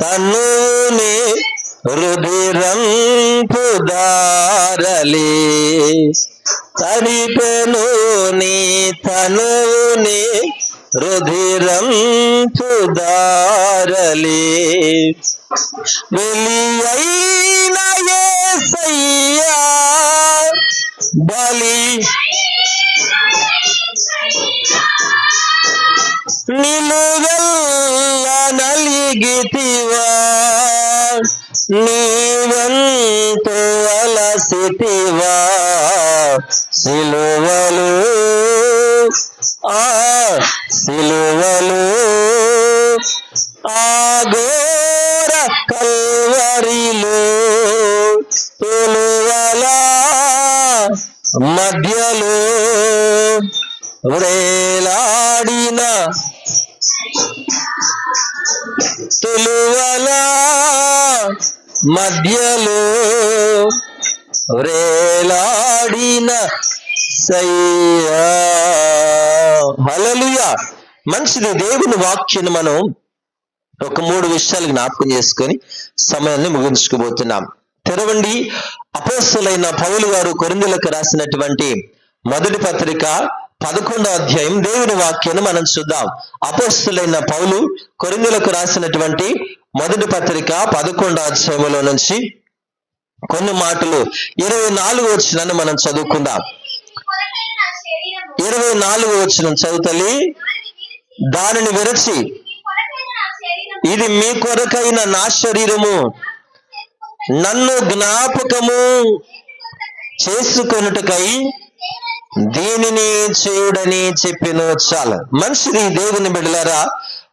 తనుని రుధిరంపు దారలి తడిపెను నీ తనుని రుధిరంపు దారలి వెలియైన అయిన యేసయ్యా బలి నిలువెల్ల నలిగితివా? నీవంతు అలసితివా? సిలువలు ఆ సిలువలు ఆగోర కల్వరిలో తొలువల మధ్యలో వ్రేలాడిన తులువల మధ్యలో వ్రేలాడిన సయ్యా. హల్లెలూయా. మంచిది. దేవుని వాక్యాన్ని మనం ఒక మూడు విషయాలు జ్ఞాపకం చేసుకొని సమయాన్ని ముగించుకోబోతున్నాం తెరవండి. అపోస్తులైన పౌలు గారు కొరిందులకు రాసినటువంటి మొదటి పత్రిక పదకొండో అధ్యాయం దేవుని వాక్యాన్ని మనం చూద్దాం. అపోస్తులైన పౌలు కొరిందులకు రాసినటువంటి మొదటి పత్రిక పదకొండో అధ్యాయంలో నుంచి కొన్ని మాటలు ఇరవై నాలుగు వచ్చినని మనం చదువుకుందాం. ఇరవై నాలుగు వచ్చిన చదువుతలి దానిని విరచి ఇది మీ కొరకైన నా శరీరము. నన్ను జ్ఞాపకము చేసుకొనుటకై దీనిని చేయుడని చెప్పిన చాలు. మనిషిది దేవుని బిడ్డలారా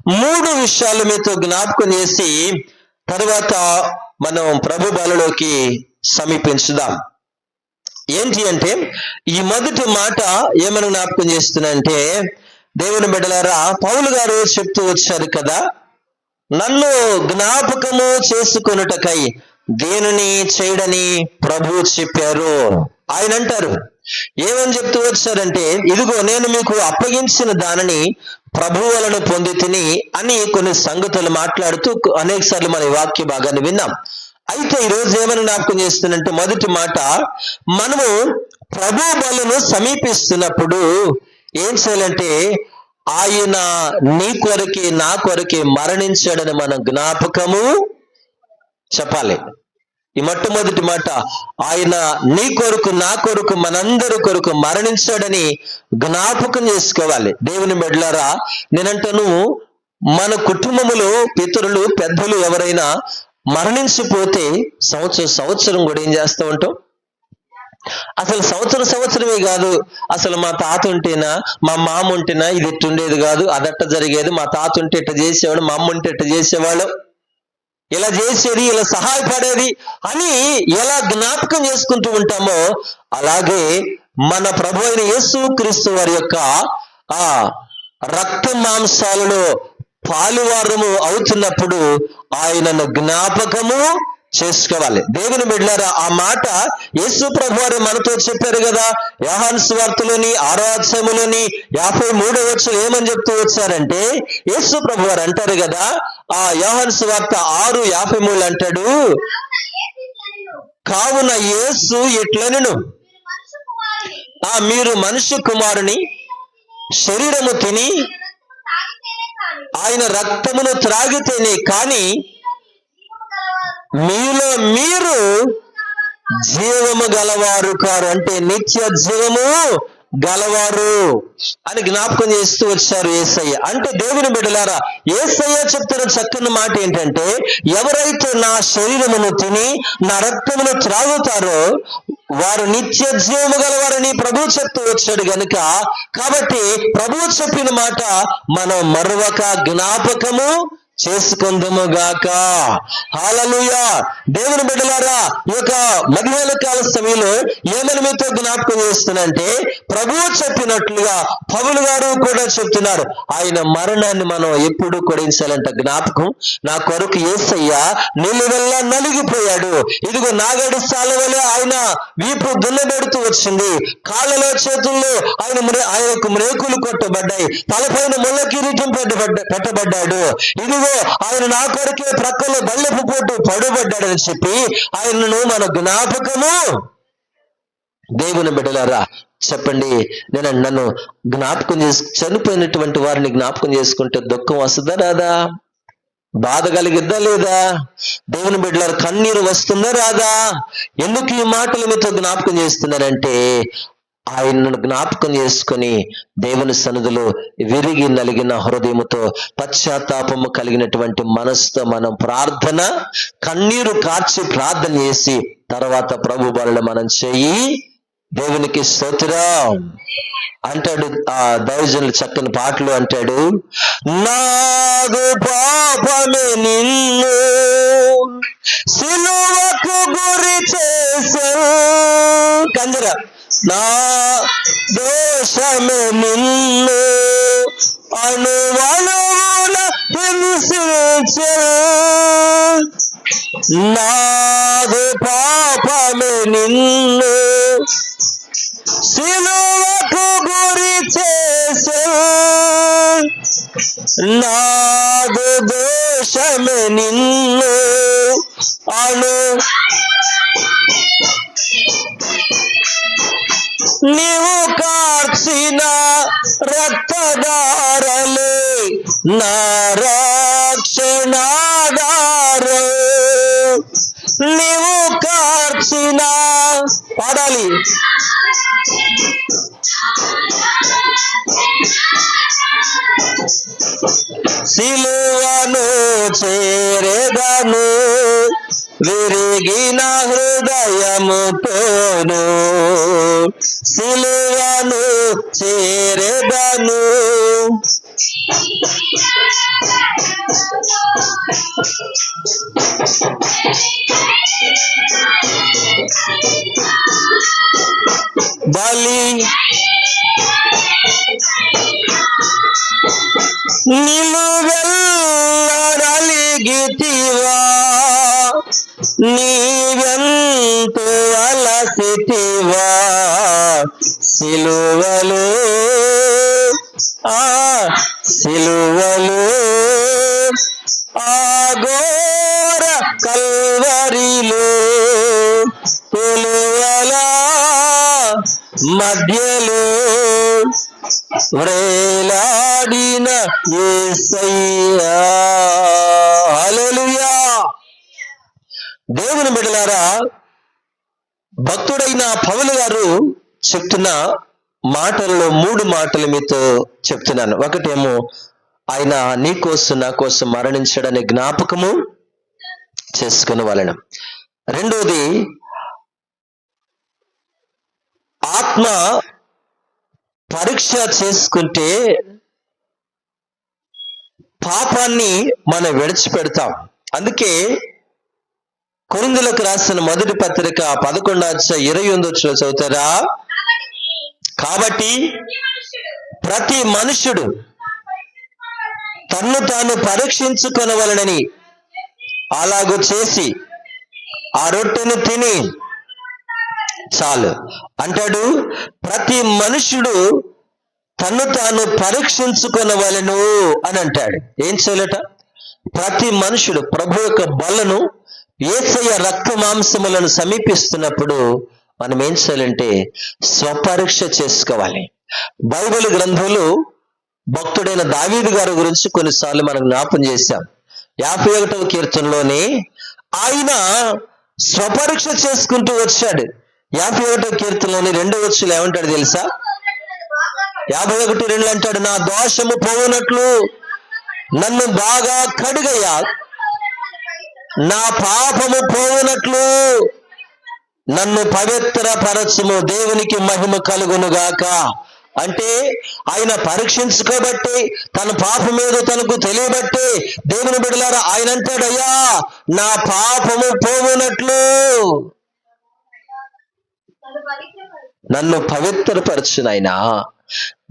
మూడు విషయాలు మీతో జ్ఞాపకం చేసి తర్వాత మనం ప్రభు బలలోకి సమీపించుదాం. ఏంటి అంటే ఈ మొదటి మాట ఏమని జ్ఞాపకం చేస్తుందంటే దేవుని బిడ్డలారా పౌలు గారు చెప్తూ వచ్చారు కదా నన్ను జ్ఞాపకము చేసుకొనుటకై దేనిని చేయడని ప్రభు చెప్పారు. ఆయన అంటారు ఏమని చెప్తూ వచ్చారంటే ఇదిగో నేను మీకు అప్పగించిన దానిని ప్రభువులను పొంది తిని అని కొన్ని సంగతులు మాట్లాడుతూ అనేక సార్లు మన వాక్య భాగాన్ని విన్నాం. అయితే ఈ రోజు ఏమని జ్ఞాపకం చేస్తున్నంటే మొదటి మాట మనము ప్రభు బలను సమీపిస్తున్నప్పుడు ఏం చేయాలంటే ఆయన నీ కొరకే నా కొరకే మరణించాడని మనం జ్ఞాపకము చెప్పాలి. ఈ మొట్టమొదటి మాట ఆయన నీ కొరకు నా కొరకు మనందరి కొరకు మరణించాడని జ్ఞాపకం చేసుకోవాలి. దేవుని మెడ్లారా నేనంటను మన కుటుంబములో పితరులు పెద్దలు ఎవరైనా మరణించిపోతే సంవత్సరం సంవత్సరం కూడా ఏం చేస్తూ ఉంటాం? అసలు సంవత్సరం సంవత్సరమే కాదు. అసలు మా తాత ఉంటేనా మా మామ ఉంటేనా ఇది ఇట్టుండేది కాదు. అదట్ట జరిగేది. మా తాత ఉంటే ఇట్ట చేసేవాడు మా అమ్మ ఉంటే ఇట్ట చేసేవాడు ఇలా చేసేది ఇలా సహాయపడేది అని ఎలా జ్ఞాపకం చేసుకుంటూ ఉంటామో అలాగే మన ప్రభు అయిన యేసు క్రీస్తు వారి యొక్క ఆ రక్త మాంసాలలో పాలువారము అవుతున్నప్పుడు ఆయనను జ్ఞాపకము చేసుకోవాలి. దేవుని బిడ్డారా ఆ మాట యేసు ప్రభు వారు మనతో చెప్పారు కదా యోహాన్ స్వార్థలోని ఆరో అధ్యాయములోని యాభై మూడో వచ్చి ఏమని చెప్తూ వచ్చారంటే యేసు ప్రభు వారు అంటారు కదా ఆ యోహన్ స్వార్థ ఆరు యాభై మూడు అంటాడు. కావున యేసు ఇట్లనెను, ఆ మీరు మనుష్య కుమారుని శరీరము తిని ఆయన రక్తమును త్రాగితేనే కాని మీలో మీరు జీవము గలవారు కారు. అంటే నిత్య జీవము గలవారు అని జ్ఞాపకం చేస్తూ వచ్చారు ఏసయ్య. అంటే దేవుని బిడ్డలారా ఏసయ్య చెప్తున్న చక్కని మాట ఏంటంటే ఎవరైతే నా శరీరమును తిని నా రక్తమును త్రాగుతారో వారు నిత్య జీవము గలవారని ప్రభు చెప్తూ వచ్చాడు గనుక కాబట్టి ప్రభు చెప్పిన మాట మనం మరొక జ్ఞాపకము చేసుకుందము గాక హాలలుయా దేవుని బిడ్డలారా ఈ యొక్క మధ్యాహ్న కాల సమయంలో ఏమని మీతో జ్ఞాపకం చేస్తున్నంటే ప్రభువు చెప్పినట్లుగా పౌలు గారు కూడా చెప్తున్నారు. ఆయన మరణాన్ని మనం ఎప్పుడు కొడించాలంట జ్ఞాపకం. నా కొరకు ఏసయ్య నిలువెల్ల నలిగిపోయాడు. ఇదిగో నాగడి సాలవలే ఆయన వీపు దున్నబెడుతూ వచ్చింది. కాళ్ళలో చేతుల్లో ఆయన ఆయనకు మ్రేకులు కొట్టబడ్డాయి. తలపైన ముళ్ళ కిరీటం పెట్టబడ్డ పెట్టబడ్డాడు. ఇదిగో ఇదిగో ఆయన నా కొరకే ప్రక్కలో బల్లెపు పోటు పడుబడ్డాడని చెప్పి ఆయనను మన జ్ఞాపకము. దేవుని బిడ్డలారా చెప్పండి. నేను నన్ను జ్ఞాపకం చేసు చనిపోయినటువంటి వారిని జ్ఞాపకం చేసుకుంటే దుఃఖం వస్తుందా రాదా? బాధ కలిగిద్దా లేదా? దేవుని బిడ్డలారు కన్నీరు వస్తుందా రాదా? ఎందుకు ఈ మాటలు మీతో జ్ఞాపకం చేస్తున్నారంటే ఆయనను జ్ఞాపకం చేసుకుని దేవుని సన్నిధిలో విరిగి నలిగిన హృదయముతో పశ్చాత్తాపము కలిగినటువంటి మనసుతో మనం ప్రార్థన కన్నీరు కార్చి ప్రార్థన చేసి తర్వాత ప్రభు బలలో మనం చెయ్యి దేవునికి స్తోత్రం. అంటాడు ఆ దైవజనులు చక్కని పాటలు అంటాడు నాగు పాపమే నిన్ను సిలువకు గురి చేసే కంజర. నా దోషమే నిన్ను అణువణువున హింసించెను. నాది పాపమే నిన్ను సిలువకు గురి చేసే నాది దోషమే నిన్ను రక్తదారలే నారాక్షణాదారు నీవు కార్చిన పాడాలి. సిలువను చేరేదను విరిగిన హృదయముతోను సిలువను చేరేదను బలి నిలువెల్లరలిగితివా నీవెంతో సిలువలు. ఆ సిలువలు. ఆగోర కల్వరిలో. కొలువల మధ్యలో వ్రేలాడిన ఏసయ్యా. దేవుని బిడ్డలారా భక్తుడైన పౌలు గారు చెప్తున్న మాటల్లో మూడు మాటలు మీతో చెప్తున్నాను. ఒకటేమో ఆయన నీ కోసం నా కోసం మరణించడని జ్ఞాపకము చేసుకుని వాళ్ళను రెండోది ఆత్మ పరీక్ష చేసుకుంటే పాపాన్ని మనం విడిచిపెడతాం. అందుకే కొరిందులకు రాసిన మొదటి పత్రిక పదకొండు ఇరవై ఎనిమిది చదువుతారా? కాబట్టి ప్రతి మనుషుడు తన్ను తాను పరీక్షించుకొనవలనని అలాగూ చేసి ఆ రొట్టెను తిని చాలు. అంటాడు ప్రతి మనుషుడు తన్ను తాను పరీక్షించుకొనవలెను అని అంటాడు. ఏం చేయలేట? ప్రతి మనుషుడు ప్రభు యొక్క బలను ఏసయ్య రక్త మాంసములను సమీపిస్తున్నప్పుడు మనం ఏం చేయాలంటే స్వపరీక్ష చేసుకోవాలి. బైబిల్ గ్రంథంలో భక్తుడైన దావీదు గారి గురించి కొన్నిసార్లు మనం జ్ఞాపం చేశాం. యాభై ఒకటవ కీర్తనలోని ఆయన స్వపరీక్ష చేసుకుంటూ వచ్చాడు. యాభై ఒకటవ కీర్తనలోని రెండో వచ్చులు ఏమంటాడు తెలుసా? యాభై ఒకటి రెండు అంటాడు నా దోషము పోవునట్లు నన్ను బాగా కడుగయ్యా. నా పాపము పోవునట్లు నన్ను పవిత్ర పరచుము దేవునికి మహిమ కలుగునుగాక. అంటే ఆయన పరీక్షించుకోబట్టి తన పాపం మీద తనకు తెలియబట్టి దేవుని బిడలారా ఆయన అంటాడయ్యా నా పాపము పోవునట్లు. నన్ను పవిత్రపరచునైనా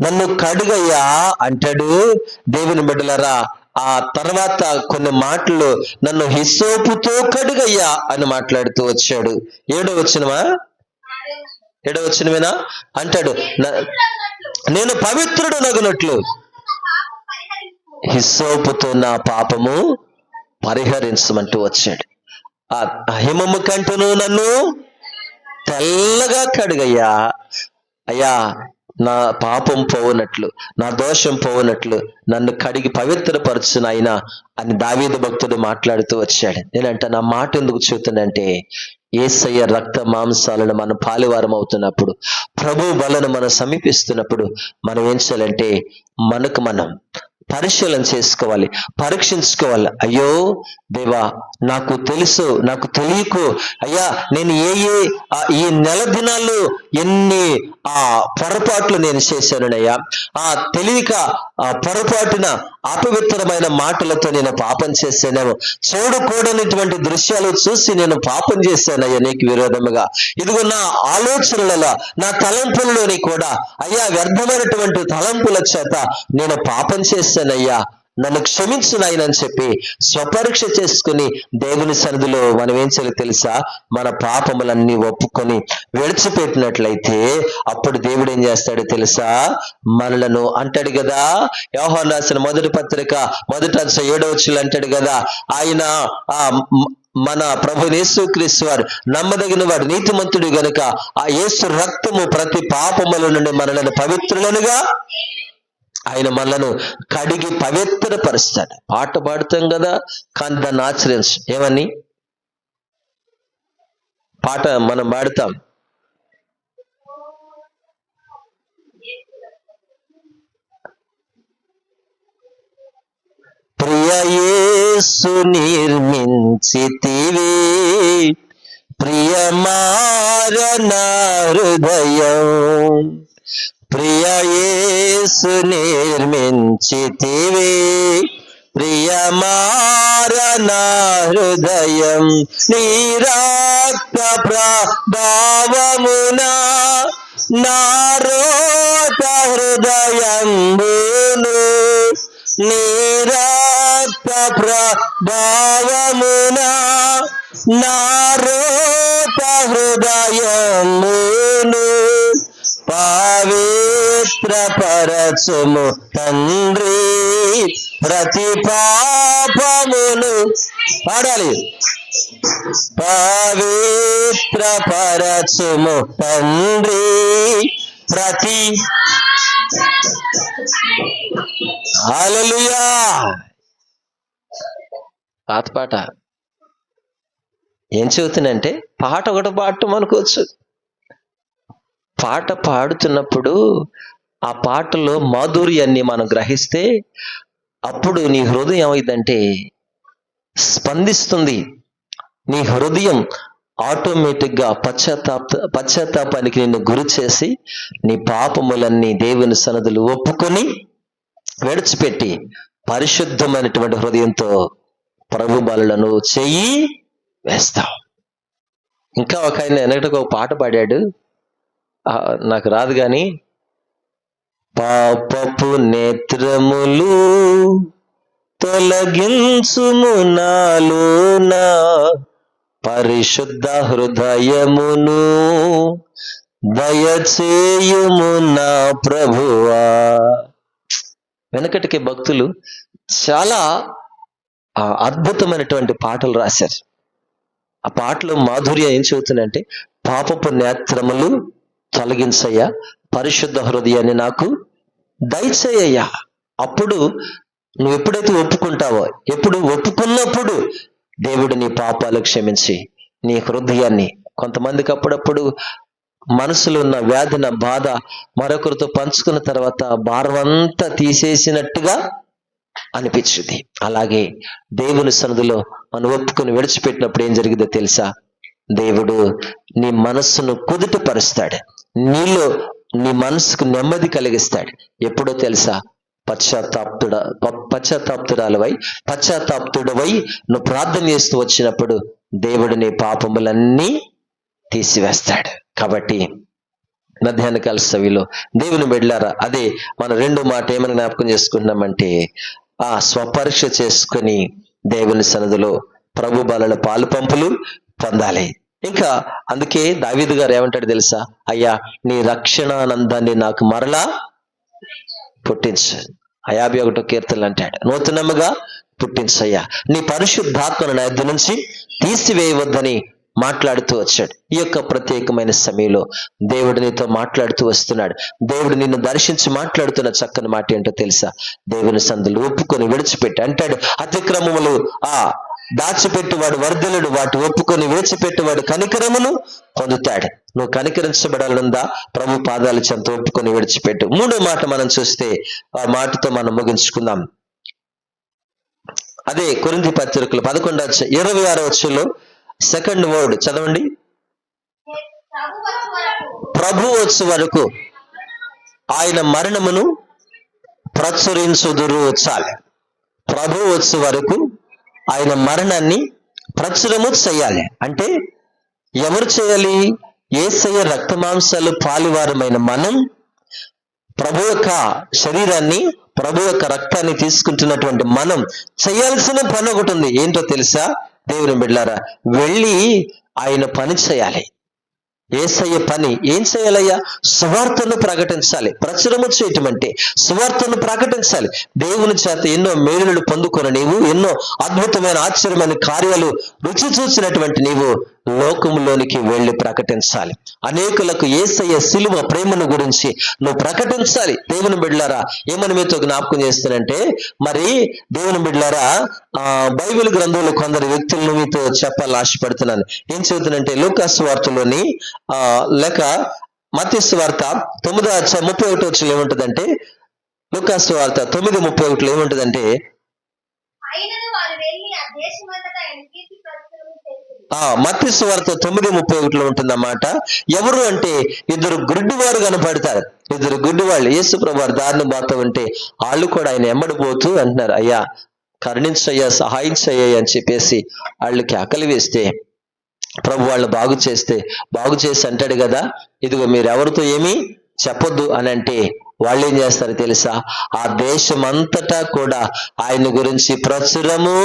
నన్ను కడుగయ్యా అంటాడు దేవుని బిడ్డలారా. ఆ తర్వాత కొన్ని మాటలు నన్ను హిస్సోపుతో కడుగయ్యా అని మాట్లాడుతూ వచ్చాడు. ఏడో వచ్చినమా ఏడో వచ్చినమేనా అంటాడు నేను పవిత్రుడు నగునట్లు. హిస్సోపుతో నా పాపము పరిహరించమంటూ వచ్చాడు. ఆ హిమము కంటూను నన్ను తెల్లగా కడుగయ్యా. అయ్యా నా పాపం పోవునట్లు నా దోషం పోవునట్లు నన్ను కడిగి పవిత్రపరచు నాయనా అని దావీద భక్తుడు మాట్లాడుతూ వచ్చాడు. నేనంట నా మాట ఎందుకు చెబుతున్నంటే ఏసయ్య రక్త మాంసాలను మనం పాలివారం అవుతున్నప్పుడు ప్రభు బలను మనం సమీపిస్తున్నప్పుడు మనం ఏం చేయాలంటే మనకు మనం పరిశీలన చేసుకోవాలి పరీక్షించుకోవాలి. అయ్యో దేవా నాకు తెలుసు నాకు తెలియకు. అయ్యా నేను ఏ ఏ ఆ, ఈ నెల దినాల్లో ఎన్ని ఆ పొరపాట్లు నేను చేశానయ్యా ఆ తెలియక ఆ పొరపాటున అపవిత్రమైన మాటలతో నేను పాపం చేశానేమో. చూడకూడనటువంటి దృశ్యాలు చూసి నేను పాపం చేశానయ్యా నీకు విరోధముగా. ఇదిగో నా ఆలోచనలలో నా తలంపుల్లోని కూడా అయ్యా వ్యర్థమైనటువంటి తలంపుల చేత నేను పాపం చేశానయ్యా. నన్ను క్షమించు నాయనని చెప్పి స్వపరీక్ష చేసుకుని దేవుని సన్నిధిలో మనం ఏం చేయాలి తెలుసా? మన పాపములన్నీ ఒప్పుకొని విడిచిపెట్టినట్లయితే అప్పుడు దేవుడు ఏం చేస్తాడు తెలుసా? మనలను అంటాడు కదా? యోహాన్ రాసిన మొదటి పత్రిక మొదటి అధ్యాయం ఏడవ అంటాడు కదా? ఆయన ఆ మన ప్రభు యేసుక్రీస్తు వారు నమ్మదగిన వాడు నీతిమంతుడు గనుక ఆ యేసు రక్తము ప్రతి పాపముల నుండి మనలను పవిత్రులనుగా ఆయన మనలను కడిగి పవిత్రపరుస్తాడు. పాట పాడుతాం కదా కానీ దాన్ని ఆచరించు. ఏమని? పాట మనం పాడతాం. ప్రియ నిర్మించితివి ప్రియమారణ ప్రియ హృదయం. ప్రియ నిర్మించితివి. నిర్మించితివే హృదయం నీరాక్త ప్రభావమున నారోత హృదయంబును. నీరాక్త ప్రభావమున నారోత హృదయమును పవిత్ర పరచుము తండ్రి ప్రతి పాపమును పాడాలి. పవిత్ర పరచుము తండ్రి ప్రతి హల్లెలూయా. పాత పాట. ఏం చెబుతున్నంటే పాట ఒకటి పాడటం అనుకోవచ్చు పాట పాడుతున్నప్పుడు ఆ పాటలో మాధుర్యాన్ని మనం గ్రహిస్తే అప్పుడు నీ హృదయం ఏమైందంటే స్పందిస్తుంది. నీ హృదయం ఆటోమేటిక్గా పశ్చాత్తాప పశ్చాత్తాపానికి నిన్ను గురి చేసి నీ పాపములన్నీ దేవుని సన్నదులు ఒప్పుకొని విడిచిపెట్టి పరిశుద్ధమైనటువంటి హృదయంతో ప్రభు బలులను చెయ్యి వేస్తావు. ఇంకా ఒక ఆయన వెనకటి ఒక పాట పాడాడు. నాకు రాదు గాని పాపపు నేత్రములు తొలగించుము నాలోన పరిశుద్ధ హృదయమును దయచేయుము నా ప్రభువా. వెనకటికి భక్తులు చాలా అద్భుతమైనటువంటి పాటలు రాశారు. ఆ పాటలో మాధుర్యం ఏం చెబుతుందంటే పాపపు నేత్రములు తొలగించయ్యా. పరిశుద్ధ హృదయాన్ని నాకు దయచేయ్యా అప్పుడు నువ్వు ఎప్పుడైతే ఒప్పుకుంటావో ఎప్పుడు ఒప్పుకున్నప్పుడు దేవుడు నీ పాపాలు క్షమించి నీ హృదయాన్ని కొంతమందికి అప్పుడప్పుడు మనసులో ఉన్న వ్యాధిన బాధ మరొకరితో పంచుకున్న తర్వాత భారం అంతా తీసేసినట్టుగా అనిపించింది. అలాగే దేవుని సన్నిధిలో మనం ఒప్పుకుని విడిచిపెట్టినప్పుడు ఏం జరిగిందో తెలుసా? దేవుడు నీ మనస్సును కుదుటపరుస్తాడు. నీలో నీ మనసుకు నెమ్మది కలిగిస్తాడు. ఎప్పుడో తెలుసా? పశ్చాత్తాప్తుడ పశ్చాత్తాప్తురాలవై పశ్చాత్తాప్తుడవై నువ్వు ప్రార్థన చేస్తూ వచ్చినప్పుడు దేవుడు నీ పాపములన్నీ తీసివేస్తాడు. కాబట్టి మధ్యాహ్న కాల సవిలో దేవుని బిడ్డారా అదే మన రెండు మాట ఏమని జ్ఞాపకం చేసుకుంటున్నామంటే ఆ స్వపరీక్ష చేసుకుని దేవుని సన్నదిలో ప్రభు బలల పాలు పంపులు పొందాలి. ఇంకా అందుకే దావీదు గారు ఏమంటాడు తెలుసా? అయ్యా నీ రక్షణానందాన్ని నాకు మరలా పుట్టించు. ఆ ఒకటో కీర్తనలు అంటాడు. నూతనముగా పుట్టించయ్యా నీ పరిశుద్ధాత్మను నా యొద్ద నుంచి తీసివేయవద్దని మాట్లాడుతూ వచ్చాడు. ఈ యొక్క ప్రత్యేకమైన సమయంలో దేవుడు నీతో మాట్లాడుతూ వస్తున్నాడు. దేవుడు నిన్ను దర్శించి మాట్లాడుతున్న చక్కని మాట ఏంటో తెలుసా? దేవుని సందులు ఒప్పుకొని విడిచిపెట్టి అంటాడు. అతిక్రమములు ఆ దాచిపెట్టువాడు వర్ధలుడు వాటి ఒప్పుకొని విడిచిపెట్టువాడు కనికరమును పొందుతాడు. నువ్వు కనికరించబడాలందా? ప్రభు పాదాలు చెంత ఒప్పుకొని విడిచిపెట్టు. మూడో మాట మనం చూస్తే ఆ మాటతో మనం ముగించుకుందాం. అదే కొరింథీ పత్రికలు పదకొండు ఇరవై ఆరో వచ్చులో సెకండ్ వర్డ్ చదవండి. ప్రభు వచ్చు వరకు ఆయన మరణమును ప్రచురించుదురు చాలి. ప్రభు వచ్చు వరకు ఆయన మరణాన్ని ప్రచురము చేయాలి. అంటే ఎవరు చేయాలి? ఏసయ్య రక్తమాంసాలు పాలివారమైన మనం ప్రభు యొక్క శరీరాన్ని ప్రభు యొక్క రక్తాన్ని తీసుకుంటున్నటువంటి మనం చేయాల్సిన పని ఒకటి ఉంది. ఏంటో తెలుసా? దేవుని బిడ్డారా వెళ్ళి ఆయన పని చేయాలి. ఏసయ్య పని? ఏం చేయాలయ్యా? సువార్తను ప్రకటించాలి. ప్రచురము చేయటం అంటే సువార్తను ప్రకటించాలి. దేవుని చేత ఎన్నో మేలులు పొందుకున్న నీవు ఎన్నో అద్భుతమైన ఆశ్చర్యమైన కార్యాలు రుచి చూసినటువంటి నీవు లోకంలోనికి వెళ్ళి ప్రకటించాలి. అనేకులకు ఏసయ్య సిలువ ప్రేమను గురించి నువ్వు ప్రకటించాలి. దేవుని బిడ్లారా ఏమని మీతో జ్ఞాపకం చేస్తానంటే మరి దేవుని బిడ్లారా ఆ బైబిల్ గ్రంథంలో కొందరు వ్యక్తులను మీతో చెప్పాలని ఆశపడుతున్నాను. ఏం చెబుతానంటే లూకాసు వార్తలోని ఆ లేక మత్స్సు వార్త తొమ్మిది ముప్పై ఒకటి వచ్చిన ఏముంటుందంటే లూకాసు వార్త తొమ్మిది ముప్పై ఒకటిలో ఏముంటుందంటే అయినను వారు వెళ్ళి ఆ దేశమంతటా ఆయన కీర్తి ప్రచురము చేసింది ఆ మత్స్సు వార్త తొమ్మిది ముప్పై ఒకటిలో ఉంటుందన్నమాట. ఎవరు అంటే ఇద్దరు గుడ్డివారు కనపడతారు. ఇద్దరు గుడ్డివాళ్ళు యేసు ప్రభు దారిని పోతా ఉంటే వాళ్ళు కూడా ఆయన ఎమ్మడిపోతూ అంటున్నారు. అయ్యా కరుణించయ్యా సహాయించయ్యా అని చెప్పేసి వాళ్ళకి ఆకలి వేస్తే ప్రభు వాళ్ళు బాగు చేస్తే బాగు చేసి అంటాడు కదా ఇదిగో మీరు ఎవరితో ఏమీ చెప్పొద్దు అని అంటే వాళ్ళు ఏం చేస్తారు తెలుసా? ఆ దేశం అంతటా కూడా ఆయన గురించి ప్రచురము.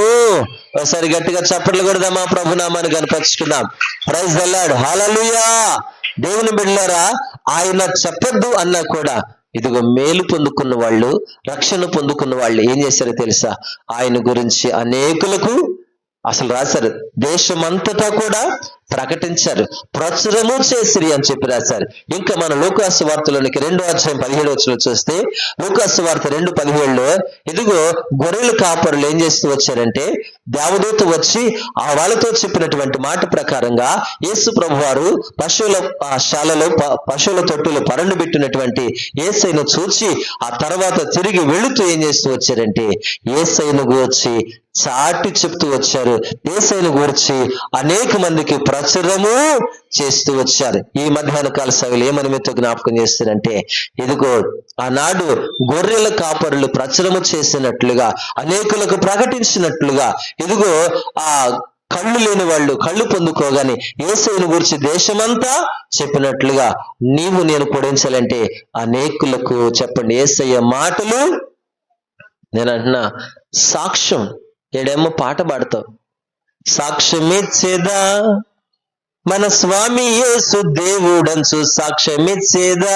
ఒకసారి గట్టిగా చప్పట్లు కొడదామా ప్రభునామాన్ని కనిపించుకుందాం ప్రైజ్ వెళ్ళాడు హాలలుయా దేవుని బిడ్డారా ఆయన చెప్పొద్దు అన్నా కూడా ఇదిగో మేలు పొందుకున్న వాళ్ళు రక్షణ పొందుకున్న వాళ్ళు ఏం చేశారో తెలుసా? ఆయన గురించి అనేకులకు అసలు రాశారు. దేశమంతటా కూడా ప్రకటించారు. ప్రచురము చేసిరి అని చెప్పి రాశారు. ఇంకా మన లోకాసు వార్తలోనికి రెండో అధ్యాయం పదిహేడు వచ్చిన చూస్తే లోకాసు వార్త రెండు పదిహేడులో ఇదిగో గొర్రెల కాపరులు ఏం చేస్తూ వచ్చారంటే దేవదూత వచ్చి ఆ వాళ్ళతో చెప్పినటువంటి మాట ప్రకారంగా యేసు ప్రభు వారు పశువుల ఆ శాలలో ప- పశువుల తొట్టులు పరండు పెట్టినటువంటి ఏసైను చూచి ఆ తర్వాత తిరిగి వెళుతూ ఏం చేస్తూ వచ్చారంటే ఏసైను గూర్చి చాటి చెప్తూ వచ్చారు. ఏసైను గురించి అనేక మందికి ప్రచురము చేస్తూ వచ్చారు. ఈ మధ్యాహ్న కాల సభలు ఏమని మీతో జ్ఞాపకం చేస్తారంటే ఇదిగో ఆనాడు గొర్రెల కాపరులు ప్రచురము చేసినట్లుగా అనేకులకు ప్రకటించినట్లుగా ఇదిగో ఆ కళ్ళు లేని వాళ్ళు కళ్ళు పొందుకోగానే ఏసైను గురించి దేశమంతా చెప్పినట్లుగా నీవు నేను పొడించాలంటే అనేకులకు చెప్పండి. ఏసయ్య మాటలు నేను అంటున్నా సాక్ష్యం ఏడేమో పాట పాడతావు. సాక్ష్యమిచ్చేదా మన స్వామి యేసు దేవుడంచు సాక్ష్యమిచ్చేదా?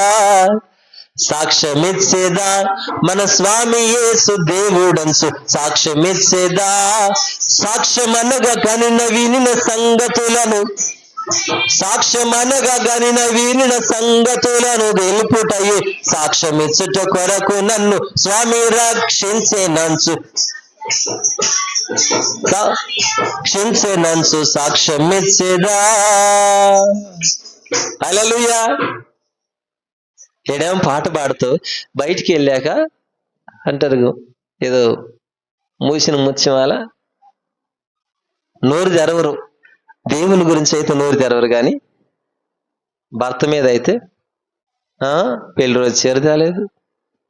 సాక్ష్యమిచ్చేదా? మన స్వామి యేసు దేవుడంచు సాక్ష్యమిచ్చేదా? సాక్ష్యమనగా కనిన వినిన సంగతులను సాక్ష్యమనగా గనిన వీనిన సంగతులను తెలుపుటయి సాక్ష్యమిచ్చుట కొరకు నన్ను స్వామి రక్షించే నంచు క్షించే నన్సు సాక్ష్యమిచ్చేదా అలలుయా ఏడేమో పాట పాడుతూ బయటికి వెళ్ళాక అంటారు ఏదో మూసిన ముత్యమాల. నోరు తెరవరు. దేవుని గురించి అయితే నోరు తెరవరు కానీ భర్త మీద అయితే ఆ పెళ్ళి రోజు చీర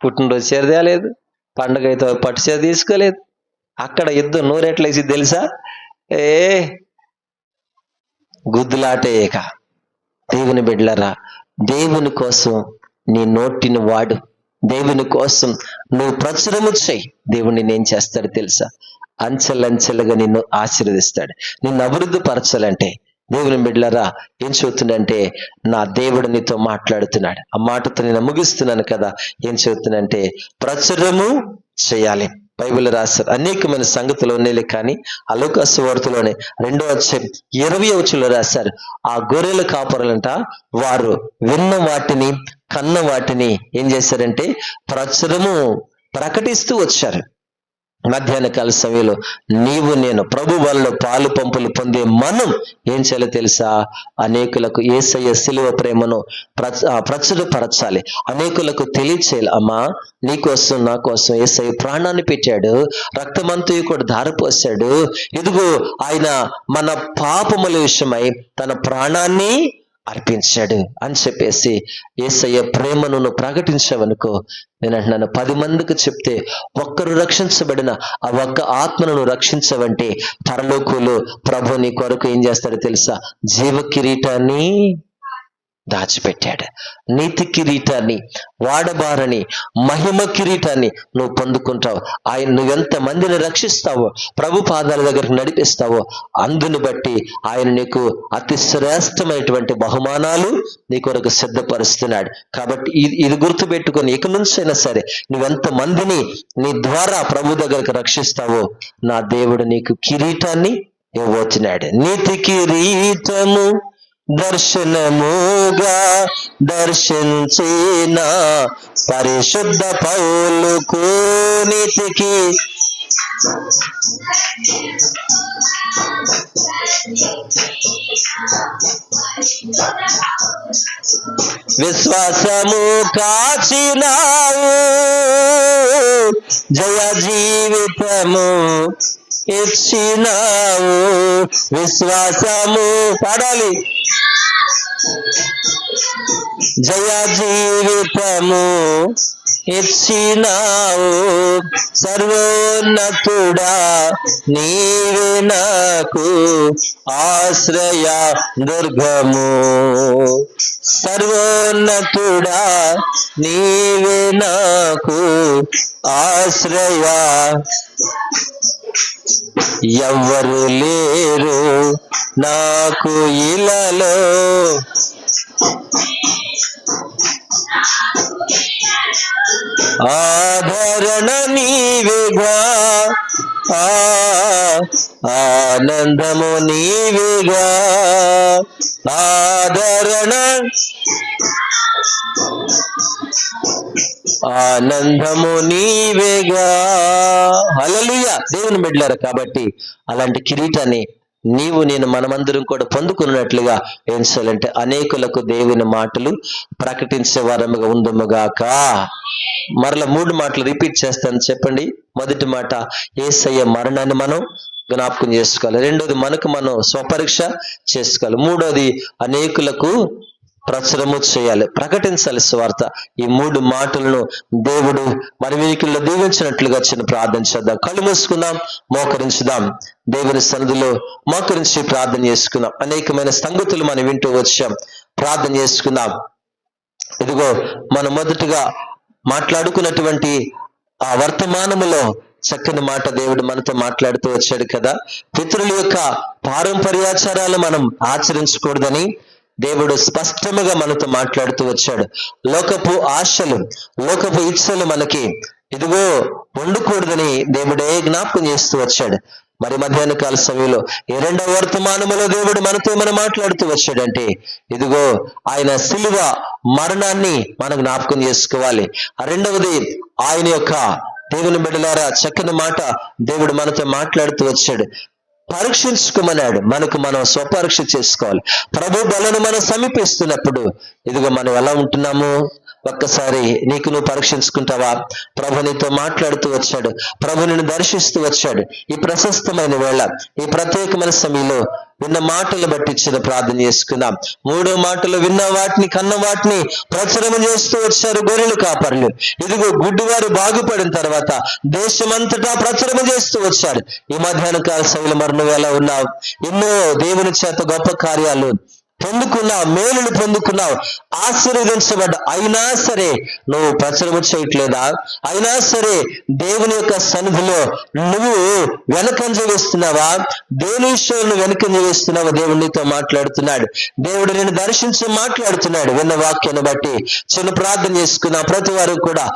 పుట్టినరోజు చీర పండుగ పండగ అయితే పట్టు చేర తీసుకోలేదు. అక్కడ ఇద్దరు నోరెట్లేసి తెలుసా? ఏ గుద్దులాటే ఇక. దేవుని బిడ్డలరా దేవుని కోసం నీ నోటిని వాడు. దేవుని కోసం నువ్వు ప్రచురము చేయి. దేవుణ్ణి నేను చేస్తాడు తెలుసా? అంచెలంచెలుగా నిన్ను ఆశీర్వదిస్తాడు. నిన్ను అభివృద్ధి పరచాలంటే దేవుని బిడ్డలారా ఏం చెబుతుందంటే నా దేవుడు నీతో మాట్లాడుతున్నాడు. ఆ మాటతో నేను ముగిస్తున్నాను కదా. ఏం చెబుతుందంటే ప్రచురము చేయాలి. బైబిల్ రాశారు. అనేకమైన సంగతులు ఉన్నాయి కానీ అలోకాసు వార్తలోనే రెండో ఇరవై వచ్చులో రాశారు. ఆ గొర్రెల కాపరులంట వారు విన్న వాటిని కన్న వాటిని ఏం చేశారంటే ప్రచురము ప్రకటిస్తూ వచ్చారు. మధ్యాహ్న కాల సమయంలో నీవు నేను ప్రభు వల్ల పాలు పంపులు పొందే మనం ఏం చేయాలో తెలుసా? అనేకులకు ఏసయ్య సిలువ ప్రేమను ఆ, ప్రచురపరచాలి. అనేకులకు తెలియచేయాలి. అమ్మా నీ కోసం నా కోసం ఏసయ్య ప్రాణాన్ని పెట్టాడు. రక్తమంతా కూడా ధారపోసాడు ఇదిగో ఆయన మన పాపముల విషయమై తన ప్రాణాన్ని అర్పించాడు అని చెప్పేసి ఏసయ్య ప్రేమను నువ్వు ప్రకటించావనుకో నేను అంటున్నాను పది మందికి చెప్తే ఒక్కరు రక్షించబడిన ఆ ఒక్క ఆత్మను రక్షించవంటే పరలోకులు ప్రభు నీ కొరకు ఏం చేస్తాడో తెలుసా? జీవ కిరీటాన్ని దాచిపెట్టాడు. నీతి కిరీటాన్ని వాడబారని మహిమ కిరీటాన్ని నువ్వు పొందుకుంటావు. ఆయన నువ్వెంత మందిని రక్షిస్తావో ప్రభు పాదాల దగ్గరకు నడిపిస్తావో అందును బట్టి ఆయన నీకు అతి శ్రేష్టమైనటువంటి బహుమానాలు నీ కొరకు సిద్ధపరుస్తున్నాడు. కాబట్టి ఇది ఇది గుర్తుపెట్టుకొని ఇక నుంచైనా సరే నువ్వెంత మందిని నీ ద్వారా ప్రభు దగ్గరకు రక్షిస్తావో నా దేవుడు నీకు కిరీటాన్ని ఇవ్వచ్చినాడు నీతి కిరీటము దర్శనముగా దర్శించిన పరిశుద్ధ పౌలు కోనితికి. విశ్వాసము కాచినావు జయ జీవితము ఇచ్చినావు. విశ్వాసము పడాలి. జయ జీవితము ఇచ్చినావు సర్వోన్నతుడా నీవే నాకు ఆశ్రయ దుర్గము సర్వోన్నతుడా నీవే నాకు ఆశ్రయ ఎవ్వరు లేరు నాకు ఇలాలో. ఆభరణ నీవేగా ఆనందము నీవేగా. ఆదరణ ఆనందము నీవేగా. హల్లెలూయా. దేవుని బిడ్డలారు కాబట్టి అలాంటి కిరీటాన్ని నీవు నేను మనమందరం కూడా పొందుకున్నట్లుగా ఏం చేయాలంటే అనేకులకు దేవుని మాటలు ప్రకటించే వారముగా ఉందముగాక మరలా మూడు మాటలు రిపీట్ చేస్తాను చెప్పండి. మొదటి మాట ఏసయ్య మరణాన్ని మనం జ్ఞాపకం చేసుకోవాలి. రెండోది మనకు మనం స్వపరీక్ష చేసుకోవాలి. మూడోది అనేకులకు ప్రచురము చేయాలి. ప్రకటించాలి స్వార్థ ఈ మూడు మాటలను దేవుడు మరి వీరికిలో దీవించినట్లుగా చిన్న ప్రార్థన చేద్దాం. కళ్ళు మూసుకుందాం మోకరించుదాం. దేవుని సన్నిధిలో మోకరించి ప్రార్థన చేసుకుందాం. అనేకమైన సంగతులు మనం వింటూ వచ్చాం. ప్రార్థన చేసుకుందాం. ఇదిగో మనం మొదటగా మాట్లాడుకున్నటువంటి ఆ వర్తమానములో చక్కని మాట దేవుడు మనతో మాట్లాడుతూ వచ్చాడు కదా. పితృల యొక్క పారంపర్యాచారాలు మనం ఆచరించకూడదని దేవుడు స్పష్టముగా మనతో మాట్లాడుతూ వచ్చాడు. లోకపు ఆశలు లోకపు ఇచ్చలు మనకి ఇదిగో ఉండకూడదని దేవుడే జ్ఞాపకం చేస్తూ వచ్చాడు. మరి మధ్యాహ్న కాల సమయంలో ఈ రెండవ వర్తమానములో దేవుడు మనతో మనం మాట్లాడుతూ వచ్చాడంటే ఇదిగో ఆయన సిలువ మరణాన్ని మనం జ్ఞాపకం చేసుకోవాలి. ఆ రెండవది ఆయన యొక్క దేవుని బిడ్డలారా చక్కని మాట దేవుడు మనతో మాట్లాడుతూ వచ్చాడు. పరీక్షించుకోమన్నాడు. మనకు మనం స్వపరీక్ష చేసుకోవాలి. ప్రభు బలను మనం సమీపిస్తున్నప్పుడు ఇదిగో మనం ఎలా ఉంటున్నాము? ఒక్కసారి నీకు నువ్వు పరీక్షించుకుంటావా? ప్రభు నీతో మాట్లాడుతూ వచ్చాడు. ప్రభు నిన్ను దర్శిస్తూ వచ్చాడు. ఈ ప్రశస్తమైన వేళ ఈ ప్రత్యేకమైన సమయంలో విన్న మాటలు బట్టి ఇచ్చిన ప్రార్థన చేసుకుందాం. మూడో మాటలు విన్న వాటిని కన్న వాటిని ప్రచురణ చేస్తూ వచ్చారు గొర్రెలు కాపర్లు. ఇదిగో గుడ్డివారు బాగుపడిన తర్వాత దేశమంతటా ప్రచురణ చేస్తూ వచ్చాడు ఈ మధ్యాహ్న కాల శైలి మరి నువ్వు ఎలా ఉన్నావు? ఎన్నో దేవుని చేత గొప్ప కార్యాలు. పొందుకున్నావు మేలును పొందుకున్నావు ఆశీర్వదించబడ్డ అయినా సరే నువ్వు ప్రచురము చేయట్లేదా? అయినా సరే దేవుని యొక్క సన్నిధిలో నువ్వు వెనకంజ వేస్తున్నావా? దేవుని విషయంలో వెనకంజ వేస్తున్నావా? దేవుడు నీతో మాట్లాడుతున్నాడు. దేవుడు నేను దర్శించి మాట్లాడుతున్నాడు. విన్న వాక్యాన్ని బట్టి చిన్న ప్రార్థన చేసుకున్న ప్రతి వారు కూడా